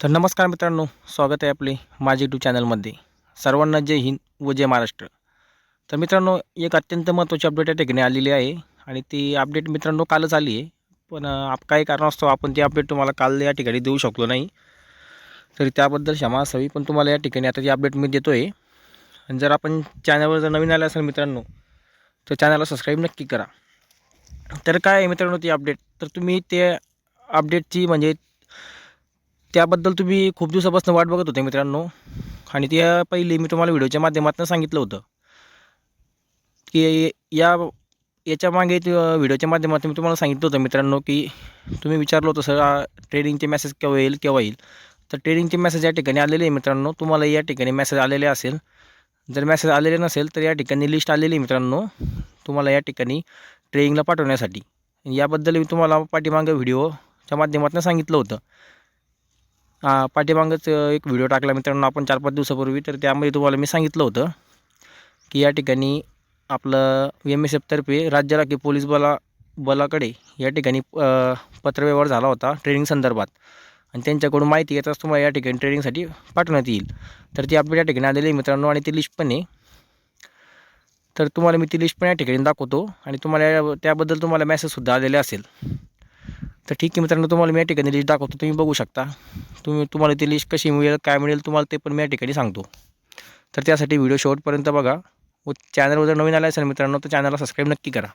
तर नमस्कार मित्रांनो स्वागत आहे आपले माझे यूट्यूब चॅनलमध्ये सर्वांना जय हिंद व जय महाराष्ट्र. तर मित्रांनो एक अत्यंत महत्त्वाची अपडेट या ठिकाणी आलेली आहे आणि ती अपडेट मित्रांनो कालच आली आहे. पण आप काही कारणास्तव आपण ती अपडेट तुम्हाला काल या ठिकाणी देऊ शकलो नाही. तरी त्याबद्दल क्षमा असावी पण तुम्हाला या ठिकाणी आता ती अपडेट मी देतो आहे आणि जर आपण चॅनलवर जर नवीन आले असेल मित्रांनो तर चॅनलला सबस्क्राईब नक्की करा. तर काय आहे मित्रांनो ती अपडेट तर तुम्ही ते अपडेटची म्हणजे त्याबद्दल तुम्ही खूप दिवसापासून वाट बघत होते मित्रांनो. आणि त्या पहिले मी तुम्हाला व्हिडिओच्या माध्यमातून सांगितलं होतं. की या याच्या मागे व्हिडिओच्या माध्यमातून मी तुम्हाला सांगितलं होतं मित्रांनो की तुम्ही विचारलं होतं सर ट्रेडिंगचे मेसेज केव्हा येईल केव्हा येईल? तर ट्रेडिंगचे मेसेज या ठिकाणी आलेले आहे मित्रांनो. तुम्हाला या ठिकाणी मेसेज आलेले असेल. जर मेसेज आलेले नसेल तर या ठिकाणी लिस्ट आलेली आहे मित्रांनो. तुम्हाला या ठिकाणी ट्रेडिंगला पाठवण्यासाठी. याबद्दल मी तुम्हाला पाठीमागं व्हिडिओच्या माध्यमातून सांगितलं होतं. पाठीमागंच एक व्हिडिओ टाकला मित्रांनो आपण चार पाच दिवसापूर्वी. तर त्यामध्ये तुम्हाला मी सांगितलं होतं की या ठिकाणी आपलं एम एस एफतर्फे राज्य राखीव पोलीस बला बलाकडे या ठिकाणी पत्रव्यवहार झाला होता ट्रेनिंग संदर्भात. आणि त्यांच्याकडून माहिती येताच तुम्हाला या ठिकाणी ट्रेनिंगसाठी पाठवण्यात येईल. तर ती अपडेट या ठिकाणी आलेली आहे मित्रांनो आणि ती लिस्ट पण आहे. तर तुम्हाला मी ती लिस्ट पण या ठिकाणी दाखवतो आणि तुम्हाला त्याबद्दल तुम्हाला मेसेजसुद्धा आलेले असेल. तर ठीक आहे मित्रांनो तुम्हाला मी या ठिकाणी लिस्ट दाखवतो तुम्ही बघू शकता. तुम्ही तुम्हाला ती लिस्ट कशी मिळेल काय मिळेल तुम्हाला ते पण मी या ठिकाणी सांगतो. तर त्यासाठी व्हिडिओ शेवटपर्यंत बघा. व चॅनलवर जर नवीन आला असेल मित्रांनो तर चॅनलला सबस्क्राईब नक्की करा.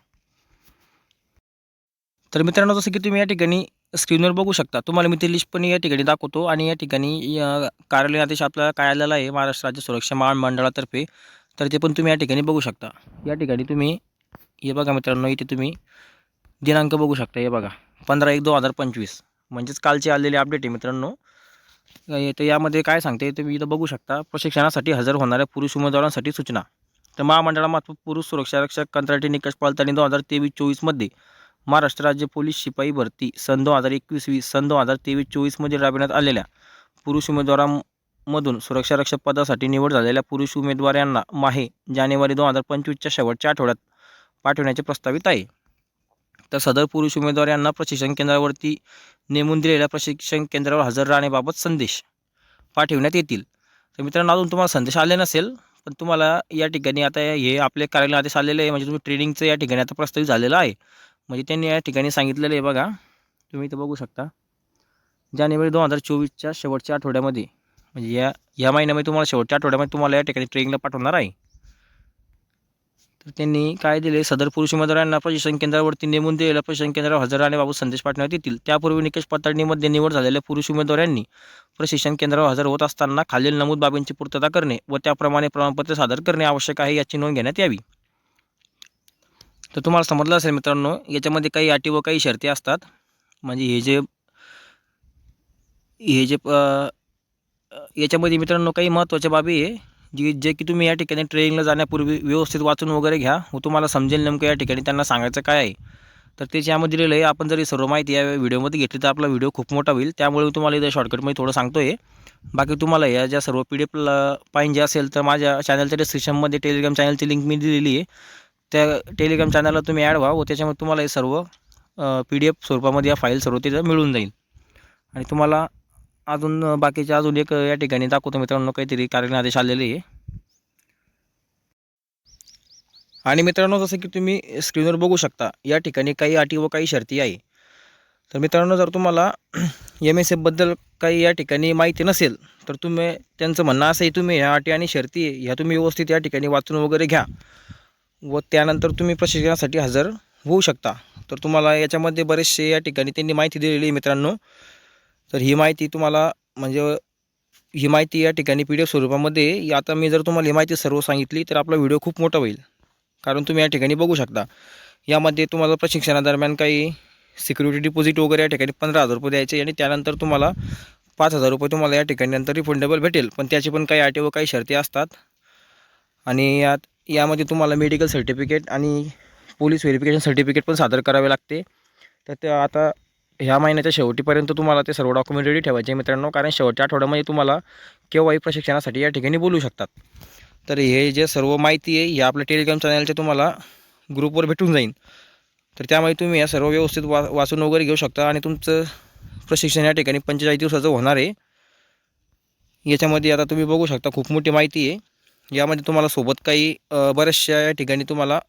तर मित्रांनो जसं की तुम्ही या ठिकाणी स्क्रीनवर बघू शकता. तुम्हाला मी ती लिस्ट पण या ठिकाणी दाखवतो आणि या ठिकाणी कार्यालय कार्यालयीन आदेश आपल्याला काय आलेला आहे महाराष्ट्र राज्य सुरक्षा महामंडळातर्फे तर ते पण तुम्ही या ठिकाणी बघू शकता. या ठिकाणी तुम्ही हे बघा मित्रांनो इथे तुम्ही दिनांक बघू शकता हे बघा. पंधरा एक दोन हजार पंचवीस. म्हणजेच कालचे आलेले अपडेट आहे मित्रांनो. तर यामध्ये काय सांगते तुम्ही इथं बघू शकता. प्रशिक्षणासाठी हजर होणाऱ्या पुरुष उमेदवारांसाठी सूचना. तर महामंडळामार्फत पुरुष सुरक्षा रक्षक कंत्राटी निकष पालतानी दोन हजार तेवीस चोवीसमध्ये महाराष्ट्र राज्य पोलीस शिपाई भरती सन दोन हजार एकवीस वीस सन दोन हजार तेवीस चोवीसमध्ये राबविण्यात आलेल्या पुरुष उमेदवारांमधून सुरक्षा रक्षक पदासाठी निवड झालेल्या पुरुष उमेदवार यांना माहे जानेवारी दोन हजार पंचवीसच्या शेवटच्या आठवड्यात पाठवण्याचे प्रस्तावित आहे. तर सदर पुरुष उमेदवार यांना प्रशिक्षण केंद्रावरती नेमून दिलेल्या प्रशिक्षण केंद्रावर हजर राहण्याबाबत संदेश पाठविण्यात येतील. तर मित्रांनो अजून तुम्हाला संदेश आले नसेल पण तुम्हाला या ठिकाणी आता हे आपले कार्यालय आदेश आलेले आहे म्हणजे तुम्ही ट्रेनिंगचं या ठिकाणी आता प्रस्तावित झालेलं आहे. म्हणजे त्यांनी या ठिकाणी सांगितलेलं आहे बघा तुम्ही इथं बघू शकता. जानेवारी दोन हजार चोवीसच्या शेवटच्या आठवड्यामध्ये म्हणजे या या महिन्यामध्ये तुम्हाला शेवटच्या आठवड्यामध्ये तुम्हाला या ठिकाणी ट्रेनिंगला पाठवणार आहे. तर त्यांनी काय दिले? सदर पुरुष उमेदवारांना प्रशिक्षण केंद्रावरती नेमून दिलेल्या प्रशिक्षण केंद्रावर हजर राहण्याबाबत संदेश पाठवण्यात येतील. त्यापूर्वी निकष पडताळणीमध्ये निवड झालेल्या पुरुष उमेदवारांनी प्रशिक्षण केंद्रावर हजर होत असताना खालील नमूद बाबींची पूर्तता करणे व त्याप्रमाणे प्रमाणपत्र सादर करणे आवश्यक आहे याची नोंद घेण्यात यावी. तर तुम्हाला समजलं असेल मित्रांनो याच्यामध्ये काही अटी व काही शर्ती असतात. म्हणजे हे जे हे जे याच्यामध्ये मित्रांनो काही महत्त्वाच्या बाबी आहे. जी जे की तुम्ही या ठिकाणी ट्रेनिंगला जाण्यापूर्वी व्यवस्थित वाचून वगैरे घ्या. व तुम्हाला समजेल नेमकं या ठिकाणी त्यांना सांगायचं काय आहे. तर ते ज्यामध्ये दिलेलं आहे आपण जरी सर्व माहिती या व्हिडिओमध्ये घेतली तर आपला व्हिडिओ खूप मोठा होईल. त्यामुळे मी तुम्हाला इथं शॉर्टकटमध्ये थोडं सांगतो आहे बाकी तुम्हाला या ज्या सर्व पी डी एफ पाहिजे असेल तर माझ्या चॅनलच्या डिस्क्रिप्शनमध्ये टेलिग्राम चॅनलची लिंक मी दिलेली आहे. त्या टेलिग्राम चॅनलला तुम्ही ॲड व्हा व त्याच्यामध्ये तुम्हाला हे सर्व पी डी एफ स्वरूपामध्ये या फाईल सर्व तिथं मिळून जाईल. आणि तुम्हाला अजून बाकीचे अजून एक या ठिकाणी दाखवतो मित्रांनो काहीतरी कार्यालयीन आदेश आलेले आहे. आणि मित्रांनो जसं की तुम्ही स्क्रीनवर बघू शकता या ठिकाणी काही अटी व काही शर्ती आहे. तर मित्रांनो जर तुम्हाला एम एस एफबद्दल काही या ठिकाणी माहिती नसेल तर तुम्ही त्यांचं म्हणणं असं आहे तुम्ही ह्या अटी आणि शर्ती ह्या तुम्ही व्यवस्थित या ठिकाणी वाचून वगैरे घ्या. व त्यानंतर तुम्ही प्रशिक्षणासाठी हजर होऊ शकता. तर तुम्हाला याच्यामध्ये बरेचसे या ठिकाणी त्यांनी माहिती दिलेली आहे मित्रांनो. तर ही माहिती तुम्हाला म्हणजे ही माहिती या ठिकाणी पी डी एफ स्वरूपामध्ये आता मी जर तुम्हाला ही माहिती सर्व सांगितली तर आपला व्हिडिओ खूप मोठा होईल. कारण तुम्ही या ठिकाणी बघू शकता. यामध्ये तुम्हाला प्रशिक्षणादरम्यान काही सिक्युरिटी डिपॉझिट वगैरे या ठिकाणी पंधरा हजार रुपये द्यायचे आणि त्यानंतर तुम्हाला पाच हजार रुपये तुम्हाला या ठिकाणी नंतर रिफंडेबल भेटेल. पण त्याची पण काही अटी व काही शर्ती असतात. आणि यात यामध्ये तुम्हाला मेडिकल सर्टिफिकेट आणि पोलीस व्हेरिफिकेशन सर्टिफिकेट पण सादर करावे लागते. तर ते आता ह्या महिन्याच्या शेवटीपर्यंत तुम्हाला ते सर्व डॉक्युमेंट रेडी ठेवायचे मित्रांनो. कारण शेवटच्या आठवड्यामध्ये तुम्हाला केव्हाही प्रशिक्षणासाठी या ठिकाणी बोलू शकतात. तर हे जे सर्व माहिती आहे हे आपल्या टेलिग्राम चॅनलच्या तुम्हाला ग्रुपवर भेटून जाईल. तर त्यामुळे तुम्ही या सर्व व्यवस्थित वा वाचून वगैरे घेऊ शकता आणि तुमचं प्रशिक्षण या ठिकाणी पंचेचाळीस दिवसाचं होणार आहे. याच्यामध्ये आता तुम्ही बघू शकता खूप मोठी माहिती आहे. यामध्ये तुम्हाला सोबत काही बऱ्याचशा या ठिकाणी तुम्हाला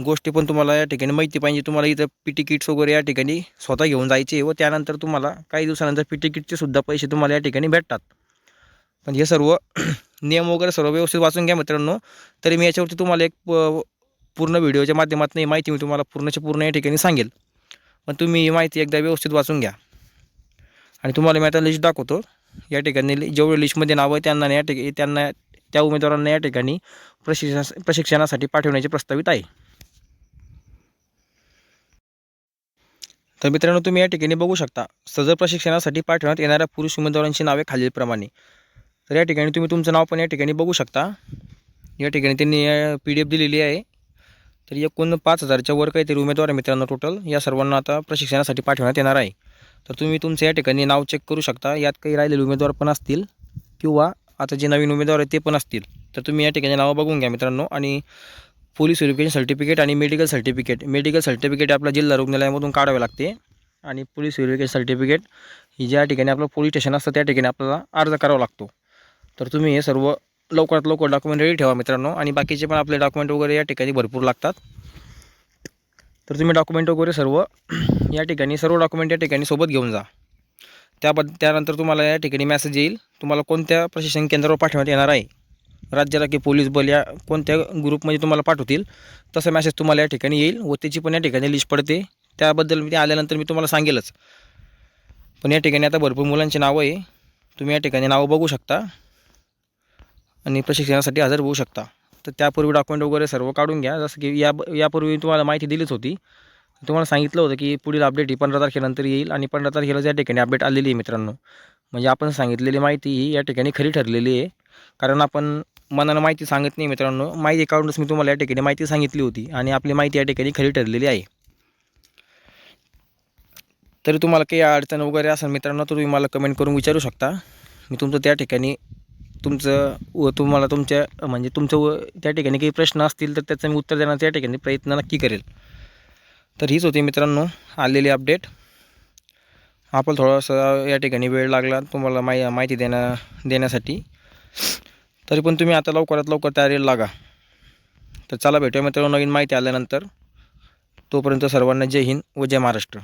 गोष्टी पण तुम्हाला या ठिकाणी माहिती पाहिजे. तुम्हाला इथं पी तिकीट्स वगैरे या ठिकाणी स्वतः घेऊन जायचे व त्यानंतर तुम्हाला काही दिवसानंतर पी तिकीटचे सुद्धा पैसे तुम्हाला या ठिकाणी भेटतात. पण हे सर्व नियम वगैरे सर्व व्यवस्थित वाचून घ्या मित्रांनो. तरी मी याच्यावरती तुम्हाला एक प- पूर्ण व्हिडिओच्या माध्यमातून माहिती मी तुम्हाला पूर्णच्या पूर्ण या ठिकाणी सांगेल. पण तुम्ही ही माहिती एकदा व्यवस्थित वाचून घ्या. आणि तुम्हाला मी आता लिस्ट दाखवतो. या ठिकाणी लि- जेवढे लिस्टमध्ये नावं आहे त्यांना या ठिकाणी त्यांना त्या उमेदवारांना या ठिकाणी प्रशिक्षणा प्रशिक्षणासाठी पाठवण्याचे प्रस्तावित आहे. तर मित्रांनो तुम्ही या ठिकाणी बघू शकता सदर प्रशिक्षणासाठी पाठवण्यात येणाऱ्या पुरुष उमेदवारांची नावे खालीलप्रमाणे. तर या ठिकाणी तुम्ही तुमचं नाव पण या ठिकाणी बघू शकता. या ठिकाणी त्यांनी पी डी एफ दिलेली आहे. तर एकूण पाच हजारच्या वर काहीतरी उमेदवार आहे मित्रांनो टोटल या सर्वांना आता प्रशिक्षणासाठी पाठवण्यात येणार आहे. तर तुम्ही तुमचं या ठिकाणी नाव चेक करू शकता. यात काही राहिलेले उमेदवार पण असतील किंवा आता जे नवीन उमेदवार आहेत ते पण असतील. तर तुम्ही या ठिकाणी नावं बघून घ्या मित्रांनो. आणि पोलीस व्हेरिफिकेशन सर्टिफिकेट आणि मेडिकल सर्टिफिकेट मेडिकल सर्टिफिकेट आपल्या जिल्हा रुग्णालयामधून काढावे लागते आणि पोलीस व्हेरिफिकेशन सर्टिफिकेट ही ज्या ठिकाणी आपलं पोलीस स्टेशन असतं त्या ठिकाणी आपल्याला अर्ज करावा लागतो. तर तुम्ही हे सर्व लवकरात लवकर डॉक्युमेंट रेडी ठेवा मित्रांनो आणि बाकीचे पण आपले डॉक्युमेंट वगैरे या ठिकाणी भरपूर लागतात. तर तुम्ही डॉक्युमेंट वगैरे सर्व या ठिकाणी सर्व डॉक्युमेंट या ठिकाणी सोबत घेऊन जा. त्याबद्दल त्यानंतर तुम्हाला या ठिकाणी मॅसेज येईल तुम्हाला कोणत्या प्रशिक्षण केंद्रावर पाठवण्यात येणार आहे. राज्याला की पोलीस बल या कोणत्या ग्रुपमध्ये तुम्हाला पाठवतील तसा मॅसेज तुम्हाला या ठिकाणी येईल व त्याची पण या ठिकाणी लिस्ट पडते. त्याबद्दल मी ते आल्यानंतर मी तुम्हाला सांगेलच. पण या ठिकाणी आता भरपूर मुलांची नावं आहे. तुम्ही या ठिकाणी नावं बघू शकता आणि प्रशिक्षणासाठी हजर होऊ शकता. तर त्यापूर्वी डॉक्युमेंट वगैरे सर्व काढून घ्या. जसं की या यापूर्वी तुम्हाला माहिती दिलीच होती. तुम्हाला सांगितलं होतं की पुढील अपडेट ही पंधरा तारखेनंतर येईल आणि पंधरा तारखेला या ठिकाणी अपडेट आलेली आहे मित्रांनो म्हणजे आपण सांगितलेली माहिती ही या ठिकाणी खरी ठरलेली आहे. कारण आपण मनानं माहिती सांगत नाही मित्रांनो. माहिती काढूनच मी तुम्हाला या ठिकाणी माहिती सांगितली होती आणि आपली माहिती या ठिकाणी खरी ठरलेली आहे. तरी तुम्हाला काही अडचण वगैरे असेल मित्रांनो तर तुम्ही मला कमेंट करून विचारू शकता. मी तुमचं त्या ठिकाणी तुमचं व तुम्हाला तुमच्या म्हणजे तुमचं व त्या ठिकाणी काही प्रश्न असतील तर त्याचं मी उत्तर देण्याचा या ठिकाणी प्रयत्न नक्की करेल. तर हीच होती मित्रांनो आलेली अपडेट आपण थोडासा या ठिकाणी वेळ लागला तुम्हाला माहि माहिती देण्या देण्यासाठी. तरी पण तुम्ही आता लवकरात लवकर तयारीला लागा. तर चला भेटूया मित्रांनो नवीन माहिती आल्यानंतर. तोपर्यंत सर्वांना जय हिंद व जय महाराष्ट्र.